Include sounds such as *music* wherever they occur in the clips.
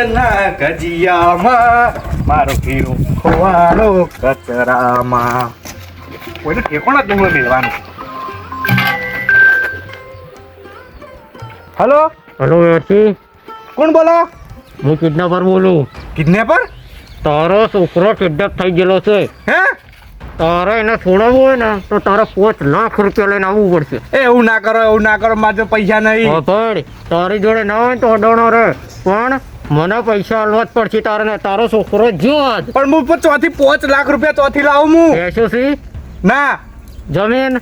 આજના ગજિયામાં મારો હીરો ખોવાલો કચરામાં. કોઈને ઠેકોણા જ નહીં મેળવાનું હલો? હલો વ્યવસ્થિત કોણ બોલો? હું કિડનેપર બોલું. કિડનેપર? તારો છોકરો કિડનેપ થઈ ગયેલો છે. હે? તારે એને છોડાવવું હોય ને તો તારે પાંચ લાખ રૂપિયા લઈને આવવું પડશે. એવું ના કરો એવું ના કરો મારે પૈસા નહીં. હા તારી જોડે ના હોય તો અડાણો રે. પણ મને પૈસા આલવા જ પડશે તારે ને તારો છોકરો જો જ પણ હું પણ ચોથી પાંચ લાખ રૂપિયા ચોથી લાવું હું. એસોસી ના. જમીન?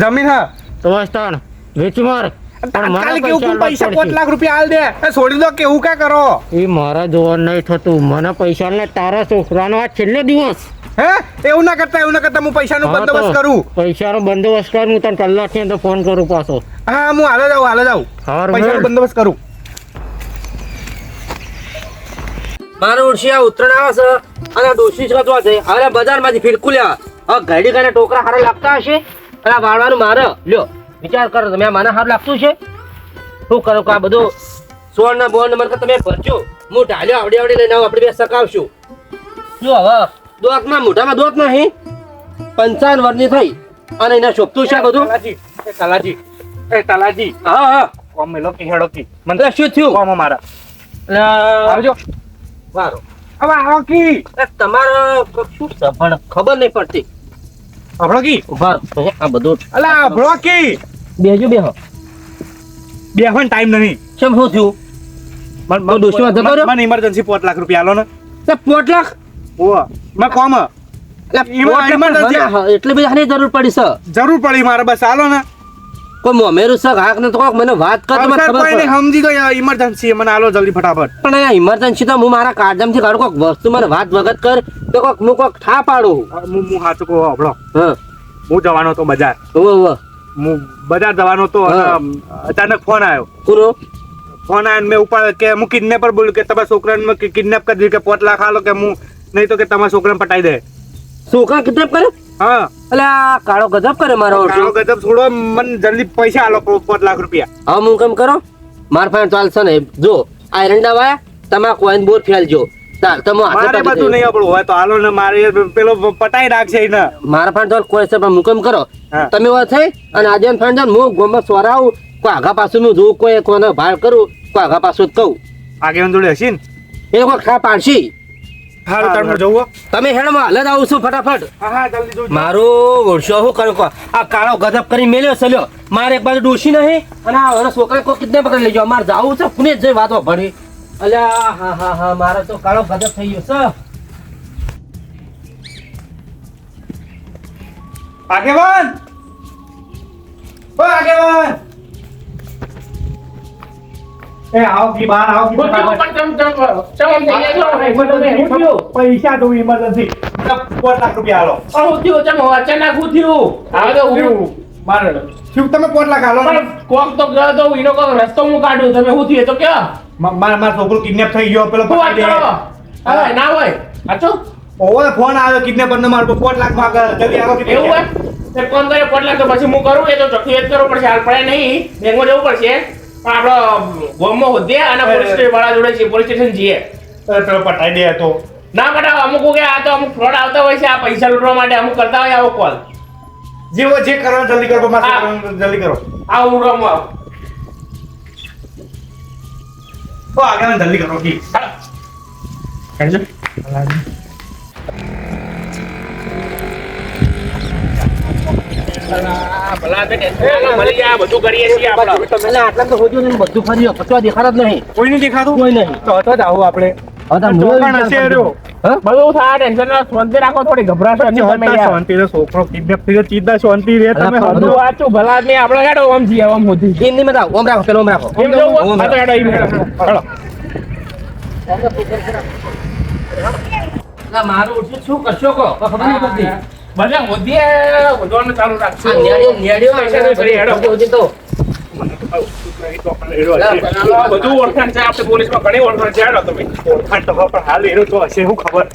જમીન હા. તો વસ્તાન વેચી માર. તાત્કાલિક કેવું પૈસા પૈસા પાંચ. લાખ રૂપિયા હાલ દે. એ છોડી દો કેવું કા કરો? એ મારા જોવા નહીં થતું. મને પૈસા ને તારા છોકરાનો આ છેલ્લો દિવસ. હે? એવું ના કરતા એવું ના કરતા. હું પૈસાનો હા બંદોબસ્ત કરું. પૈસાનો બંદોબસ્ત કરું. તને કલાકની અંદર ફોન કરું પાછો. હા હું હાલે જાઉં હાલે જાઉં. પૈસાનો બંદોબસ્ત કરું. મારો ઉડશિયા ઉત્તરાયણ આવે છે અને ડોશી શોધવા છે હવે બજારમાંથી ફિરકુ લ્યા. હવે ઘડી ઘડી ટોકરા હારા લાગતા હશે. અને આ વાળવાનું મારે. લ્યો વિચાર કરો તમે આ મને હારું લાગતું છે? શું કરો કે આ બધું સોળ ના બોન્ડ નંબર તમે ભરજો. હું ઢાલ્યો આવડી આવડી લઈને આવું આપણે બે સકાવશું જો હવે દોતમાં મોઢામાં દોત નહીં. પંચાવન વર્ષની થઈ. અને એના શોભતું છે બધું? તલાજી એ તલાજી એ તલાજી. હા હા. કોમ મેલો કે હેડો કી. મને શું થયું? કોમ મારા આવજો. વારો. હવે આવો કી એટલે શું સભણ ખબર નહીં પડતી. આપણો કી ઊભા આ બધું અલા આપણો કી બેજો બેહો. બેહવાનો ટાઈમ નહીં કેમ શું થયું? મન- તો દોસ્તમાં જતો રહ્યો? મને ઇમરજન્સી 5 લાખ રૂપિયા આલો ને. તે 5 લાખ? ઓ મે કોમ? એટલે એમાં પોટ લાખ emergency. પણ ઘણા, એટલી બધી હાની જરૂર પડી છે. જરૂર પડી મારે બસ આલો ને. કોઈ મોમેરું છે હાક ને તો કોક મને વાત કર તમે ખબર પડે. સમજી ગયો ઇમરજન્સી મને આલો જલ્દી ફટાફટ. પણ અહીંયા ઇમરજન્સી તો હું મારા કારજામથી કાઢું કોક વસ્તુ મને વાત વગત કર તો કોક હું કોક ઠા પાડું. હું હું સાચું કો હબળો હા જવાનો હતો બજાર. ઓવો ઓવો હું બજાર જવાનો તો અચાનક ફોન આવ્યો. પૂરો ફોન આવ્યો મેં ઉપાડ કે હું કિડનેપર બોલ્યું કે તમારા છોકરાને કિડનેપ કરી દીધું કે પોત લાખ આલો કે હું નહીં તો કે તમારા છોકરાને પટાઈ દે. છોકરા કિડનેપ કરે? હા. એટલે આ કાળો ગજબ કરે મારો કાળો ગજબ છોડો મને જલ્દી પૈસા આલો પાંચ લાખ રૂપિયા. હા હું કેમ કરો? માર પાસે ચાલશે ને જો આ એરંડા વાયા તમાકુ કોઈન બોર ફેલજો તાર તમે હાથે મારે બધું નહીં આપણું હોય તો હાલો ને મારે પેલો પટાઈ નાખશે એને. મારા તો કોઈ છે પણ હું કેમ કરો. તમે વાત થઈ અને આજે જાવ હું ગોમાં સોરાવું કોઈ આગા પાછું નું જોઉં કોઈ કોને ભાર કરું કોઈ આગા પાછું કહું. આગેવાન જોડે હશે ને? એ ખા પાડશી. હારું તાર હું જવું. તમે હેડમાં હાલ જ આવું છું ફટાફટ. હા હા જલ્દી જોજો. મારું વર્ષો શું કરો કો આ કાળો ગધપ કરી મેલ્યો સલ્યો મારે એક બાજુ ડોશી નહીં અને આ હવે છોકરા કોઈ કિડને પકડી લેજો. મારે જાવું છે પુણે જ જઈ વાતો ભણી. અલ્યા હા હા હા મારો તો કાળો ગજબ થઈ ગયો છે. આગેવાન! ઓ આગેવાન! એ આવો કી બહાર આવો કી ફટાફટ. પૈસા તો ઇમરજન્સી પાંચ લાખ રૂપિયા હાલો મારે શું તમે પાંચ લાખ હાલો ને? મા- મારા મારા છોકરો કિડનેપ થઈ ગયો પેલો પકડી દે ઓવો ફોન આવ્યો કિડનેપર ને મારો પાંચ લાખ માંગે જલ્દી આવો કે એવું હોય ફોન કરે પોટ લાખ તો પછી હું કરું એ તો કરવો પડશે હાલ પડે નહીં બેંકમાં જવું પડશે પણ આપણો ગોમમાં હોદ્દે અને પોલીસ સ્ટેશન વાળા જોડે છે પોલીસ સ્ટેશન જઈએ. પેલો પટાઈ દે તો ના બટા અમુક કે આ તો અમુક ફ્રોડ આવતા હોય છે આ પૈસા લૂંટવા માટે અમુક કરતા હોય આવો કોલ જેવો જે કરો જલ્દી કરો હા. જલ્દી કરો. આ હું રમ આવું. આગળ જલ્દી કરો કી હાલો. મારું શું કરશો ખબર નહીં પડતી. બધા હોદીએ વધવાનું ચાલુ રાખશે. નેડિયો નેડિયો ફરી હેડો. હોજી તો. બધું ઓળખાણ છે આપણે પોલીસમાં ઘણી ઓળખાણ છે. હેડો તમે. ઓળખાણ તો ખબર, પણ હાલ એનો તો હશે શું ખબર?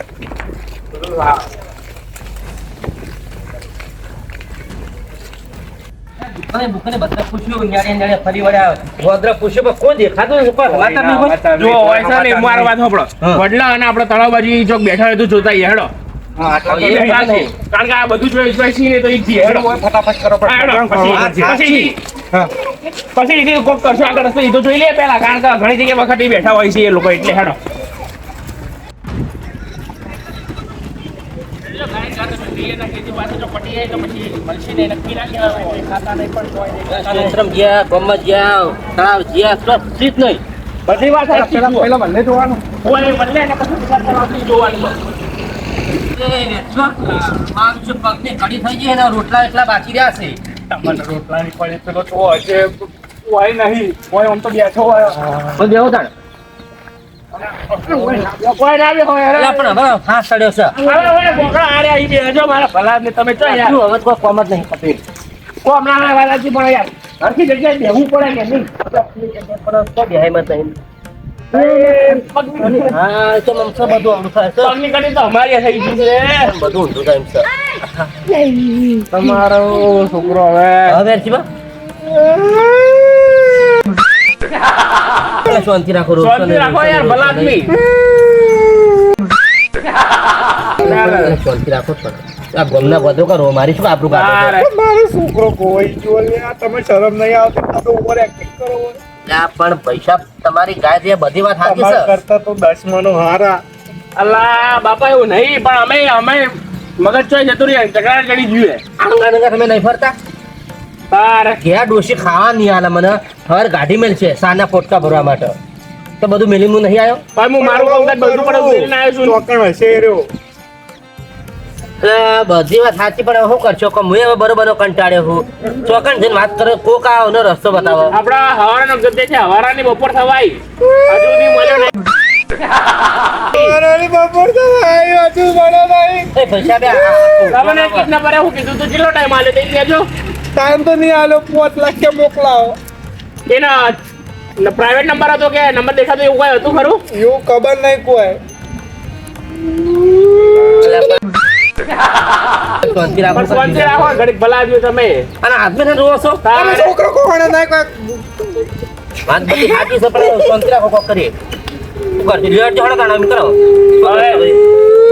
તળાવ બાજુ જોતા હેડો. કારણ કે આ બધું જોઈ જોઈ ને તો ઈ જ છીએ, ફટાફટ કરો પછી પછી ઈ- હા. પછી ઈ કોક કરશું આગળ રસ્તે ઈ તો જોઈ લે પેલા. કારણ કે ઘણી જગ્યા વખત બેઠા હોય છે એ લોકો એટલે. હેડો. બધી વાત. પેલા બંને જોવાનું. બદલે જોવાનું. રોટલા એટલા બાકી રહ્યા છે તમને નહીં હોય આમ ના ને વાલાજી પણ યાર હરખી જગ્યાએ બેહવું પડે કે નહીં. તમારો છોકરો હવે હવે? શાંતિ રાખો શાંતિ રાખો યાર ભલા શાંતિ રાખો પણ. આ ગમના બધો કરો મારી શું આપણું કાઢો? મારો છોકરો કોઈ જો તમે શરમ નહીં આવતી તો ઓવર એક્ટિંગ કરો આ પણ પૈસા તમારી ગાય છે બધી વાત સાચી છે કરતા તો દસમાનો હારા. અલ્લા બાપા એવું નહીં પણ અમે અમે મગજ ચોય જતું રહે ઝઘડા ચડી જોઈએ. આંગા તમે નહીં ફરતા? તાર ઘેર ડોશી ખાવા નહીં આલે મને. હર ગાડી મેલ છે સાના પોટકા ભરવા માટે. તો બધું મેલી હું નહીં આવ્યો પણ હું મારું કામ બધું પડે ઉતરીને આવ્યો છું. ચોકણ હશે રહ્યો. એટલે બધી વાત સાચી પણ શું કરશો? કે હું હવે બરોબર કંટાળ્યો હું ચોકન જઈને વાત કરો કોક આવો ને રસ્તો બતાવો. આપડા હવારાનો ગદ્દે છે હવારાની બપોર થવાય. હજુ ની મળ્યો નહીં. બપોર તો હજુ મળે નહીં. એ પૈસા બે તમને કેટલા પર હું કીધું તું કેટલો ટાઈમ આલે તે કહેજો ટાઈમ તો નહીં આલો પાંચ લાખ કે મોકલાવો. એના પ્રાઇવેટ નંબર હતો કે નંબર દેખાતો એવું કઈ હતું ખરું? એવું ખબર નહીં કોઈ. શાંતિ રાખો શાંતિ રાખો? ઘડીક ભલા આદમી તમે. અને હાથમાં ને રોવો છો? અને છોકરો કોણ નહીં કોઈ વાત બધી સાચી છે પણ શાંતિ રાખો કોક કરીએ. શું કરશું લેટ જોડો કાઢો એમ કરો. હવે?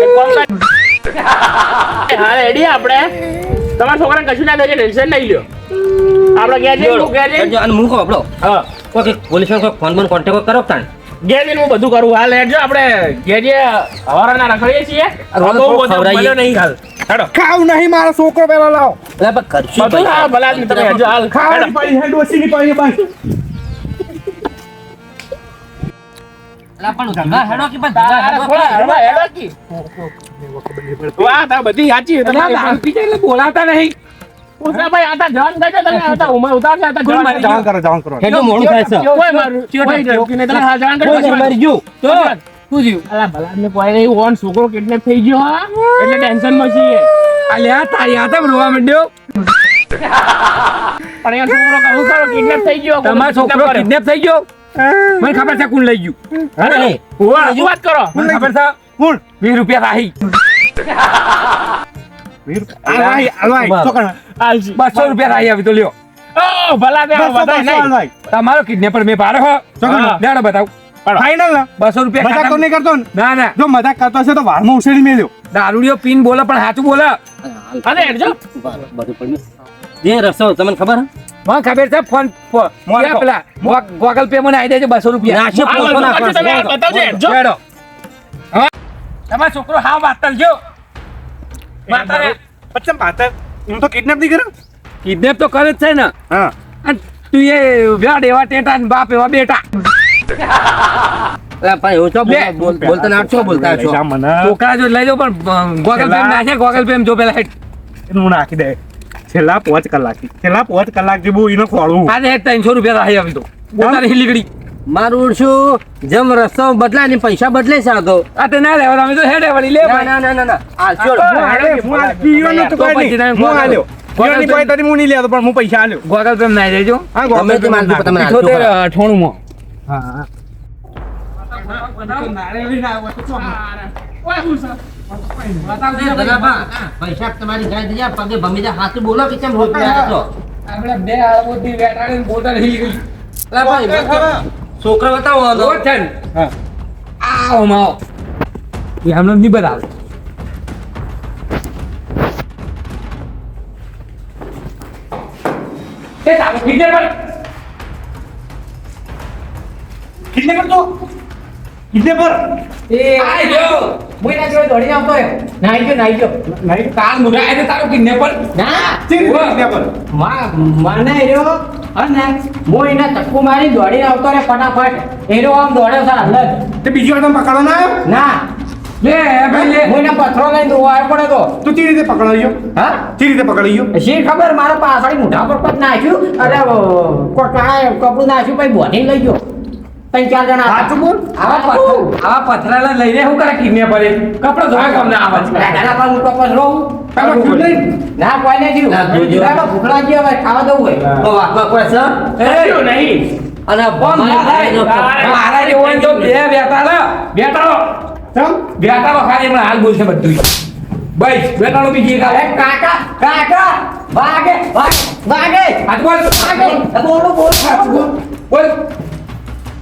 એક કામ કર. હા રેડી આપણે? તમારા છોકરાને કશું ના થશે ટેન્શન નહીં લ્યો. આપણે ગયા છે ગયા છે અને મૂકો આપણો. હા. કોઈ પોલીસ કોઈ ફોન પર કોન્ટેક્ટ કરો તાણ? જઈને હું બધું કરું હાલ લેજો આપણે ઘેર જે હવારાના રખડીએ છીએ આ રોજ બહુ બધું ખવડાવીએ. નહીં હાલ હેડો ખાવ નહીં મારો છોકરો પેલો લાવો એટલે પણ કરશું બધું હા ભલા તમે હેડજો હાલ ખાવ હેડો. પડી હે પડી તાર બધી સાચી બોલાતા નહીં ભાઈ આતા જવાન થાય છે તમે આતા ઉમર ઉતારશે આતા જવાન થઈ જાણ ગયું. કરો જાણ કરો હેડો મોડું થાય છે કોઈ મારું કોઈ ડરતું તમે હા જવાન કરી કોઈ દો. મરી તો શું થયું? અલા ભલા ને કોઈ નહીં ઓન છોકરો કિડનેપ થઈ ગયો હા? એટલે ટેન્શનમાં છીએ. અલ્યા તારી આતા રોવા માંડ્યો. પણ એ છોકરો કહું કરો કિડનેપ થઈ ગયો તમારો છોકરો કિડનેપ થઈ ગયો? મને ખબર છે કોણ લઈ ગયું. અરે વાત કરો? મને ખબર છે કોણ વીસ રૂપિયા રાહી. બસો. રૂપિયા રાહી આવી તો લ્યો. તમારો કિડનેપર મેં પાડો જાણો. બતાવ. ફાઈનલ બસો રૂપિયા મજાક તો નહીં કરતો ના? ના જો મજાક કરતો હશે તો વાળમાં ઉછેડી મેલ્યો. દારૂડિયો પીન બોલે પણ સાચું બોલે. અરે હેડજો. જે રસ્તો તમને ખબર મને ખબર છે ફોન પેલા ગોગલ પે મને આવી દેજો બસો રૂપિયા. તમારો છોકરો હા વાત માતારે પચ્ચમ પાતર હું તો કિડનેપ નહીં કર્યો? કિડનેપ તો કરે જ છે ને. હા. અને તું એ વ્યાડ એવા ટેટા ને બાપ એવા બેટા. અલા એવું છો બોલ- લે. બોલ- બોલતા ના છો બોલતા છો. છોકરા જો લઈ લો પણ ગોગલ પે પેલા- નાખે ગોગલ પે જો પેલા હું નાખી દે. છેલ્લા પાંચ કલાક છેલ્લા પાંચ કલાક જે બહુ એનો ખોળવું આજે ત્રણસો રૂપિયા રાહી આવી તો. પોતાની હિલીગડી મારું શું જેમ રસ્તો બદલાય ને પૈસા બદલે છે આ તો. આ તે ના લેવા અમે તો હેડે વળી લે ના ના ના ના આ છોડ. હું આ પીયો ન તો કોઈ નહીં. હું આલ્યો ગોગલ કોઈ તારી હું નહીં લેતો પણ હું પૈસા આલ્યો. ગોગલ પે ના દેજો. હા ગોગલ પે માં નાખ. તમે નાખજો. ઇઠોતેર ખરા. માં હા પૈસા તમારી ગાય દઈ પગે ભમી જા, બોલો કે કેમ આપણે બે આળમોથી વેટાડીને બોટલ હિલી ગઈ ભાઈ છોકરા બતાવો આનો. છે ને હા. આવો માવો એ હમણાં નહીં બતાવે એ તારો kidnapper. કિડનેપર તો કિડનેપર આઈ ગયો હું એના જોડે દોડીને આવતો રહ્યો. નાઈ ગયો, નાઈ ગયો. નહીં કાલ મુગા આઈને તારો કિડનેપર ના, કિડનેપર મા- મને રહ્યો, હે ને, હું એને ધક્કો મારી દોડીને આવતો રહ્યો ફટાફટ. એ આમ દોડે છે અંદર. તે બીજી તમે પકડો ના ના, લે ભાઈ લે. હું એને પથરો લઈને ધોવા પડે તો. તું ચી રીતે પકડાઈ ગયો? હા? ચી રીતે પકડાઈ ગયો? શી ખબર? મારા પાછળ મોઢા પર પગ નાખ્યું. અને કોટકાળા કપડું નાખ્યું પછી બોધીને લઈ ગયો. ત્રણ ચાર જણા. સાચું બોલ. આવા પથ્થર આવા પથરાલા લઈને શું કરે કિડનેપરે કપડો ધોવા ગમને આવા છે? દાદાના પર હું કપાસ રહું. તારો થયું નહીં? ના કોઈ નહીં ના, જોજો. દાદા ભૂખ હવે ખાવા દઉં હોય. તો વાતમાં કોઈ છે? કશું નહીં. અને તો મારા જેવો હોય તો બે બેટાડો બેટાડો ચમ? બેટાડો ખાલી હમણાં હાલ બોલશે બધું બસ બેટાડો બીજી કાકા કાકા ભાગે ભાગે ભાગે. હાથ બોલ. બોલો બોલો. બોલ.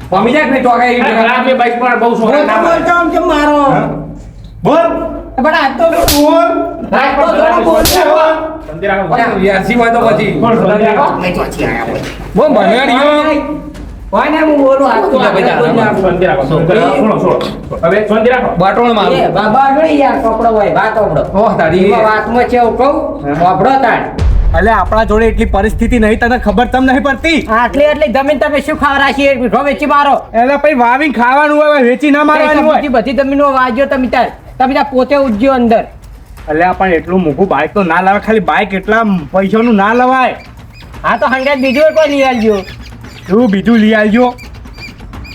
જાય પર બહુ ના મારો? બોલ. પણ આ તો બોલ. તો થોડો બોલ યાસી હોય તો પછી. બોલ ને હું બોલું આ તો. હવે શાંતિ રાખો. મારું બાબા યાર કપડો હોય વાત ઓહ તારી. વાતમાં છે કહું ઓબડો તાણ. અલે આપણા જોડે એટલી પરિસ્થિતિ નહીં તને ખબર તમ નહીં પડતી? આટલી આટલી જમીન તમે શું ખાવા છીએ મીઠો વેચી મારો. એટલે પછી વાવીને ખાવાનું હોય વેચી ના મારવાનું હોય? બધી જમીનો વાજ્યો તમે ત્યાં તમે ત્યાં પોતે ઉજ્યો અંદર. એટલે પણ એટલું મોઘું બાઇક તો ના લાવે ખાલી બાઇક એટલા પૈસાનું ના લવાય. હા તો હંડ્રેડ બીજું કોઈ લઈ આવજો. શું બીજું લઈ આવજો?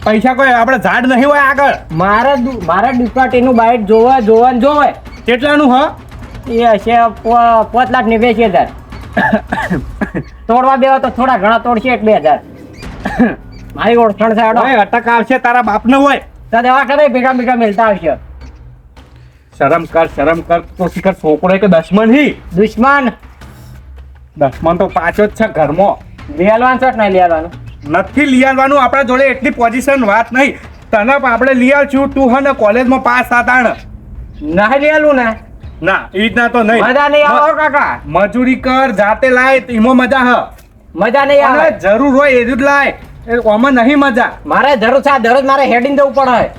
પૈસા કોઈ આપણે ઝાડ નહીં હોય આગળ. મારા મારા ડુકાટીનું બાઇક જોવા જોવા ને જોવે કેટલાનું હ? એ છે પાંચ લાખ ને બેસી હજાર. *coughs* તોડવા દેવા તો થોડા ઘણા તોડશે એક બે હજાર. *coughs* મારી ઓળખાણ સાડો ઓય, અટક આવશે તારા બાપને હોય. તો દેવા કરે ભેગા ભેગા મેલતા આવશે. શરમ કર શરમ કર. તો શીખર છોકરો કે દશમન હી? દુશ્મન. દશમન તો પાછો જ છે ઘરમાં. લેવાનું છે ના નહીં લેવાનું નથી લઈ આપણા જોડે એટલી પોઝિશન વાત નહીં. તને આપણે લિયાલ છું તું હે ને કોલેજમાં પાસ સાતાણ નહીં લેલું ને? ના એ રીતના તો નહીં. મજા નહીં આવે કાકા. મજૂરી કર જાતે લાય ઈમો મજા હ. મજા નહીં આવે. જરૂર હોય એ જ લાય. ઓમાં નહીં મજા. મારે જરૂર છે દરરોજ મારે હેડિંગ જવું પડે.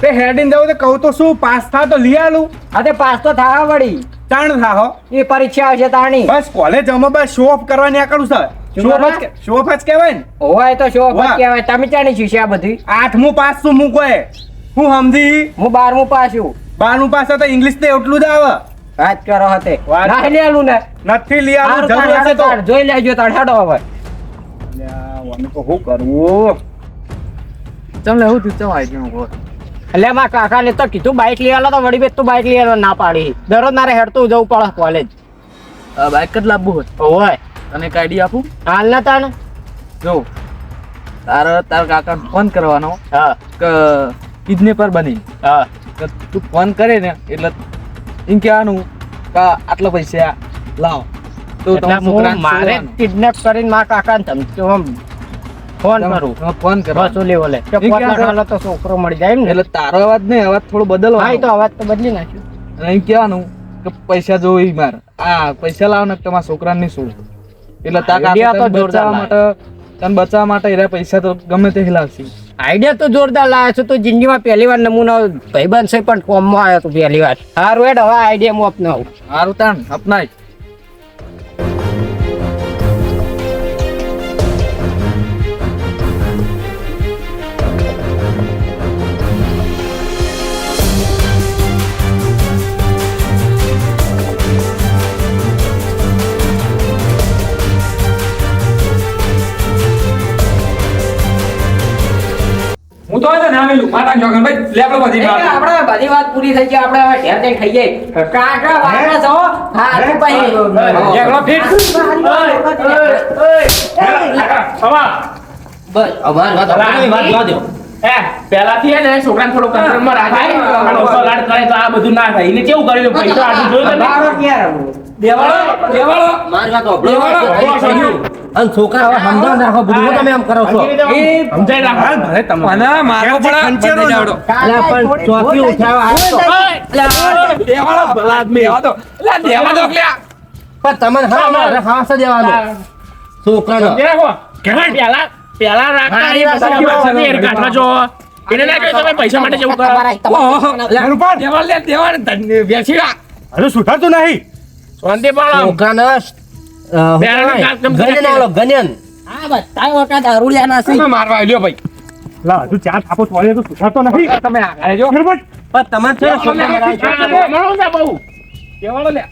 તે હેડિંગ જવું તો કહું તો શું પાસ થા તો લઈ આલું. આ તે પાસ તો થા વળી. તાણ થા હો. એ પરીક્ષા આવશે તાણી. બસ કોલેજ અમે બસ શો ઓફ કરવા નીકળું છે શું શો ઓફ જ શો જ કહેવાય ને? હોય તો શું વાહ. કહેવાય. તમે ચાણી છું આ બધી. આઠમું પાસ શું મૂકો હું સમજી? હું બારમું પાસ છું. બારમું પાસે તો ઇંગ્લિશ તો એટલું જ આવે. વાત કરો હતે. ના લેલું ને. નથી તાણ જરૂર હશે તો. જોઈ લેજો તાર હેડો હવે. અલ્યા, તો શું કરવું? તમને હું તું ચમ આવી એટલે માં કાકા ને તો કીધું બાઇક લઈ આલો તો વળી બે તું બાઇક લઈ આલો ના પાડી. દરરોજ મારે હેડતું જવું પડે કોલેજ બાઇક જ લાવવું હોય. તને એક આઈડી આપું? હાલ ના તાણ. જો તારે તાર કાકાને ફોન કરવાનો હા. કે કિડનેપર બની. હા. તું ફોન કરે ને એટલે એમ કહેવાનું કે આટલા પૈસા લાવ. તો હું મારે કિડનેપ કરીને મારા કાકાને આમ. ફોન કરું. ફોન કરો. વસૂલી ઓલે તો છોકરો મળી જાય ને. એટલે તારો અવાજ નહીં અવાજ થોડો હા એ તો અવાજ તો બદલી નાખ્યો. અને એમ કહેવાનું કે પૈસા જોઈ માર. આ પૈસા લાવ ને તમારા છોકરાને નહીં છોડ એટલે તાકા બચાવવા માટે તને બચાવવા માટે એના પૈસા તો ગમે તે લાવશે. આઈડિયા તો જોરદાર લાવ્યા છો. તો જિંદગીમાં પહેલી વાર નમૂનો ભાઈબંધ છે પણ કોમમાં આવ્યો તો પહેલી વાર. સારું એડ હવે આઈડિયા હું અપનાવું સારું તાણ, અપનાય. આવેલું માતા જોગન ભાઈ. લે બધી વાત. આપણે બધી વાત પૂરી થઈ ગઈ. આપણે હવે ઘેર જઈને ખાઈએ. કાકા વાળા છો? હા? તું પછી ઝઘડો ફીટ. હવા. બસ. અમારી વાત અમારી વાત જવા દો. એ, પહેલાથી હે ને છોકરાને થોડું કંટ્રોલમાં રાખે. અને ઓછો લાડ કરે તો આ બધું ના થાય. એને કેવું કર્યું? પૈસા આટલું જોયું તમે? દેવાળો દેવાળો. મારી વાત દેવાળો. અને છોકરા હવે સમજાવ નાખો બધું તમે એમ કરો છો. સમજાઈ રાખો ભલે તમે. મને મારો પણ. અલા, પણ ચોકી ઉઠાવ આ. દેવાળો ભલા દેવા તો લે દેવા દો લે પણ તમને હા મારે હાસ દેવાનો છોકરાનો. દેખો કહેવાય પેલા પહેલા રાખતા એ પછી પાછળથી એર કાઢવા જો એને ના કહ્યું તમે પૈસા માટે જેવું કરો. રૂપાલ, દેવા લે દેવા ને બેસી રા હજુ સુધારતું નહીં. શાંતિ પણ છોકરાને ગણ્યન આલો, ગણ્યન. તમે મારવા આવ્યો ભાઈ. લા હજુ ચાર થાપો તોડે તો સુધારતો નહીં તમે આગળ જો પણ છે ને ને બહુ. લે.